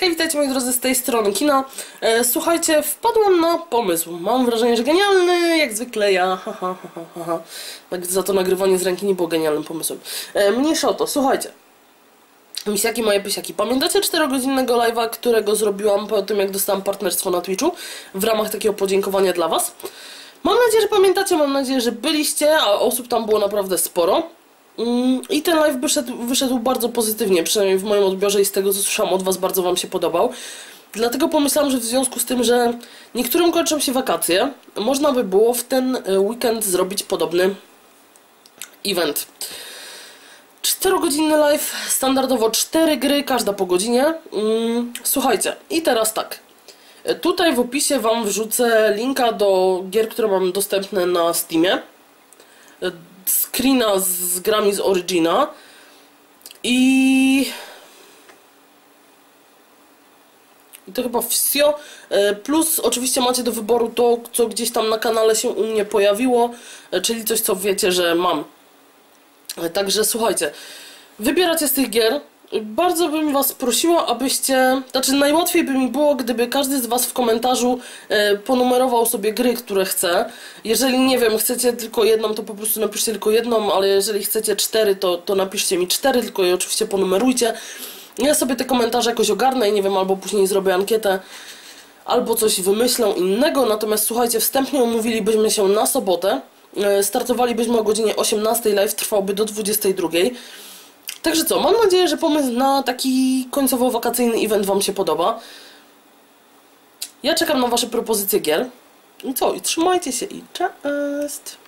Hej, witajcie moi drodzy z tej strony kina. E, słuchajcie, wpadłam na pomysł. Mam wrażenie, że genialny, jak zwykle ja. Ha, ha, ha, ha. Tak za to nagrywanie z ręki nie było genialnym pomysłem. E, mniejsza o to, słuchajcie. Misiaki moje pysiaki. Pamiętacie 4-godzinnego live'a, którego zrobiłam po tym, jak dostałam partnerstwo na Twitchu? W ramach takiego podziękowania dla Was. Mam nadzieję, że pamiętacie, mam nadzieję, że byliście, a osób tam było naprawdę sporo. Mm, I ten live wyszedł, wyszedł bardzo pozytywnie, przynajmniej w moim odbiorze i z tego co słyszałam od Was bardzo Wam się podobał. Dlatego pomyślałam, że w związku z tym, że niektórym kończą się wakacje, można by było w ten e, weekend zrobić podobny event. 4-godzinny live, standardowo 4 gry, każda po godzinie. Mm, Słuchajcie, i teraz tak. E, Tutaj w opisie Wam wrzucę linka do gier, które mam dostępne na Steamie. Screena z, z grami z Origina. I... I to chyba wsio. E, Plus oczywiście macie do wyboru to, co gdzieś tam na kanale się u mnie pojawiło, e, czyli coś, co wiecie, że mam. E, Także słuchajcie, wybieracie z tych gier. Bardzo bym Was prosiła, abyście. Znaczy, najłatwiej by mi było, gdyby każdy z Was w komentarzu e, ponumerował sobie gry, które chce. Jeżeli nie wiem, chcecie tylko jedną, to po prostu napiszcie tylko jedną, ale jeżeli chcecie cztery, to, to napiszcie mi cztery, tylko je oczywiście ponumerujcie. Ja sobie te komentarze jakoś ogarnę i nie wiem, albo później zrobię ankietę, albo coś wymyślę innego. Natomiast słuchajcie, wstępnie umówilibyśmy się na sobotę. E, Startowalibyśmy o godzinie 18, live trwałby do 22. Także co, mam nadzieję, że pomysł na taki końcowo-wakacyjny event Wam się podoba. Ja czekam na Wasze propozycje gier. I co, i trzymajcie się i cześć!